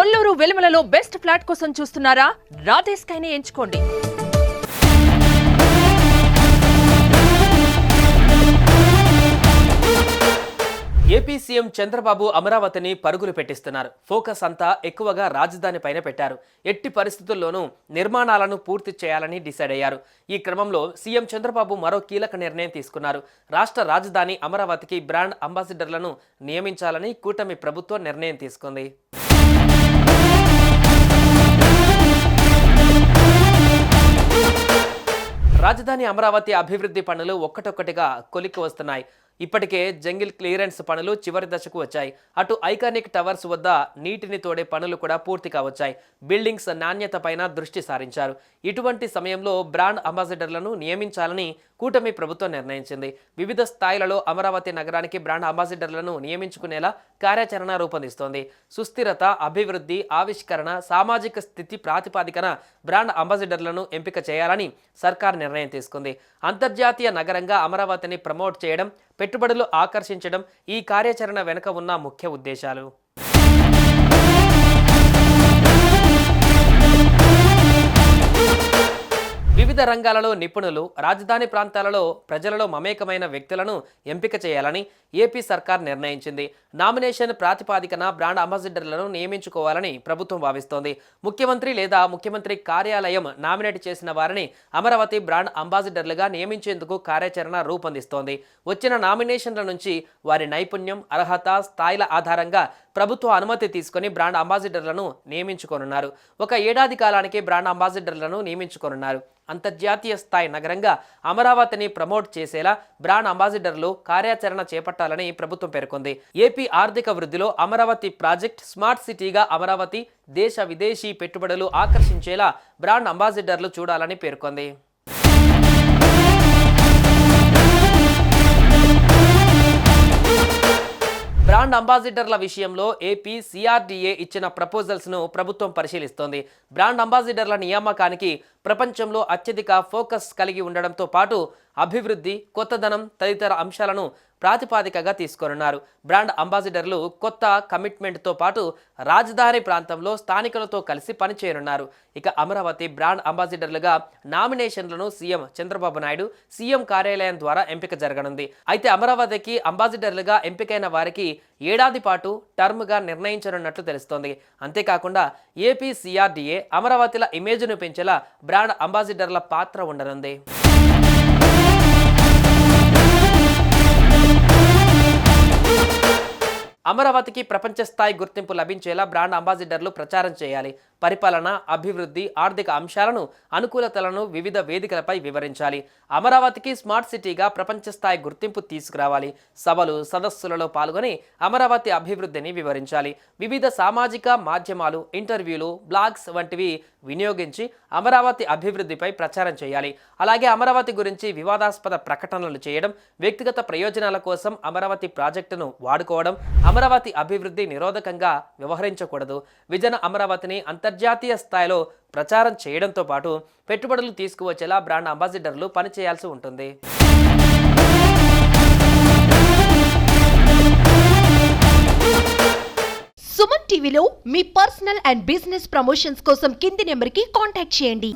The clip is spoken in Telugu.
కొల్లూరు వెలుమలలో బెస్ట్ ఫ్లాట్ కోసం చూస్తున్నారా? రాధే స్కైని ఎంచుకోండి. ఏపీ సీఎం చంద్రబాబు అమరావతిని పరుగులు పెట్టిస్తున్నారు. ఫోకస్ అంతా ఎక్కువగా రాజధాని పైన పెట్టారు. ఎట్టి పరిస్థితుల్లోనూ నిర్మాణాలను పూర్తి చేయాలని డిసైడ్ అయ్యారు. ఈ క్రమంలో సీఎం చంద్రబాబు మరో కీలక నిర్ణయం తీసుకున్నారు. రాష్ట్ర రాజధాని అమరావతికి బ్రాండ్ అంబాసిడర్లను నియమించాలని కూటమి ప్రభుత్వం నిర్ణయం తీసుకుంది. రాజధాని అమరావతి అభివృద్ధి పనులు ఒక్కటొక్కటిగా కొలిక్కి వస్తున్నాయి. ఇప్పటికే జంగిల్ క్లియరెన్స్ పనులు చివరి దశకు వచ్చాయి. అటు ఐకానిక్ టవర్స్ వద్ద నీటిని తోడే పనులు కూడా పూర్తిగా వచ్చాయి. బిల్డింగ్స్ నాణ్యత పైన దృష్టి సారించారు. ఇటువంటి సమయంలో బ్రాండ్ అంబాసిడర్లను నియమించాలని కూటమి ప్రభుత్వం నిర్ణయించింది. వివిధ స్థాయిలలో అమరావతి నగరానికి బ్రాండ్ అంబాసిడర్లను నియమించుకునేలా కార్యాచరణ రూపొందిస్తోంది. సుస్థిరత అభివృద్ధి ఆవిష్కరణ సామాజిక స్థితి ప్రాతిపాదికన బ్రాండ్ అంబాసిడర్లను ఎంపిక చేయాలని సర్కార్ నిర్ణయం తీసుకుంది. అంతర్జాతీయ నగరంగా అమరావతిని ప్రమోట్ చేయడం పెట్టుబడులు ఆకర్షించడం ఈ కార్యాచరణ వెనుక ఉన్న ముఖ్య ఉద్దేశాలు. వివిధ రంగాలలో నిపుణులు రాజధాని ప్రాంతాలలో ప్రజలలో మమేకమైన వ్యక్తులను ఎంపిక చేయాలని ఏపీ సర్కార్ నిర్ణయించింది. నామినేషన్ ప్రాతిపాదికన బ్రాండ్ అంబాసిడర్లను నియమించుకోవాలని ప్రభుత్వం భావిస్తోంది. ముఖ్యమంత్రి లేదా ముఖ్యమంత్రి కార్యాలయం నామినేట్ చేసిన వారిని అమరావతి బ్రాండ్ అంబాసిడర్లుగా నియమించేందుకు కార్యాచరణ రూపొందిస్తోంది. వచ్చిన నామినేషన్ల నుంచి వారి నైపుణ్యం అర్హత స్థాయిల ఆధారంగా ప్రభుత్వ అనుమతి తీసుకొని బ్రాండ్ అంబాసిడర్లను నియమించుకోనున్నారు. ఒక ఏడాది కాలానికి బ్రాండ్ అంబాసిడర్లను నియమించుకోనున్నారు. అంతర్జాతీయ స్థాయి నగరంగా అమరావతిని ప్రమోట్ చేసేలా బ్రాండ్ అంబాసిడర్లు కార్యాచరణ చేపట్టాలని ప్రభుత్వం పేర్కొంది. ఏపీ ఆర్థిక వృద్ధిలో అమరావతి ప్రాజెక్ట్ స్మార్ట్ సిటీగా అమరావతి దేశ విదేశీ పెట్టుబడులు ఆకర్షించేలా బ్రాండ్ అంబాసిడర్లు చూడాలని పేర్కొంది. అంబాసిడర్ల విషయంలో ఏపీ సిఆర్డీఏ ఇచ్చిన ప్రపోజల్స్ను ప్రభుత్వం పరిశీలిస్తోంది. బ్రాండ్ అంబాసిడర్ల నియామకానికి ప్రపంచంలో అత్యధిక ఫోకస్ కలిగి ఉండడంతో పాటు అభివృద్ధి కొత్తదనం తదితర అంశాలను ప్రాతిపాదికగా తీసుకోనున్నారు. బ్రాండ్ అంబాసిడర్లు కొత్త కమిట్మెంట్తో పాటు రాజధాని ప్రాంతంలో స్థానికులతో కలిసి పనిచేయనున్నారు. ఇక అమరావతి బ్రాండ్ అంబాసిడర్లుగా నామినేషన్లను సీఎం చంద్రబాబు నాయుడు సీఎం కార్యాలయం ద్వారా ఎంపిక జరగనుంది. అయితే అమరావతికి అంబాసిడర్లుగా ఎంపికైన వారికి ఏడాది పాటు టర్మ్గా నిర్ణయించనున్నట్లు తెలుస్తోంది. అంతేకాకుండా ఏపీ సిఆర్డీఏ అమరావతిల ఇమేజ్ను పెంచేలా బ్రాండ్ అంబాసిడర్ల పాత్ర ఉండనుంది. అమరావతికి ప్రపంచ స్థాయి గుర్తింపు లభించేలా బ్రాండ్ అంబాసిడర్లు ప్రచారం చేయాలి. పరిపాలన అభివృద్ధి ఆర్థిక అంశాలను అనుకూలతలను వివిధ వేదికలపై వివరించాలి. అమరావతికి స్మార్ట్ సిటీగా ప్రపంచ స్థాయి గుర్తింపు తీసుకురావాలి. సభలు సదస్సులలో పాల్గొని అమరావతి అభివృద్ధిని వివరించాలి. వివిధ సామాజిక మాధ్యమాలు ఇంటర్వ్యూలు బ్లాగ్స్ వంటివి వినియోగించి అమరావతి అభివృద్ధిపై ప్రచారం చేయాలి. అలాగే అమరావతి గురించి వివాదాస్పద ప్రకటనలు చేయడం వ్యక్తిగత ప్రయోజనాల కోసం అమరావతి ప్రాజెక్టును వాడుకోవడం అమరావతి అభివృద్ధి నిరోధకంగా వ్యవహరించకూడదు. విజన అమరావతిని అంతర్జాతీయ స్థాయిలో ప్రచారం చేయడంతో పాటు పెట్టుబడులు తీసుకువచ్చేలా బ్రాండ్ అంబాసిడర్లు పనిచేయాల్సి ఉంటుంది. సుమన్ టీవీలో మీ పర్సనల్ అండ్ బిజినెస్ ప్రమోషన్స్ కోసం కింది నెంబర్కి కాంటాక్ట్ చేయండి.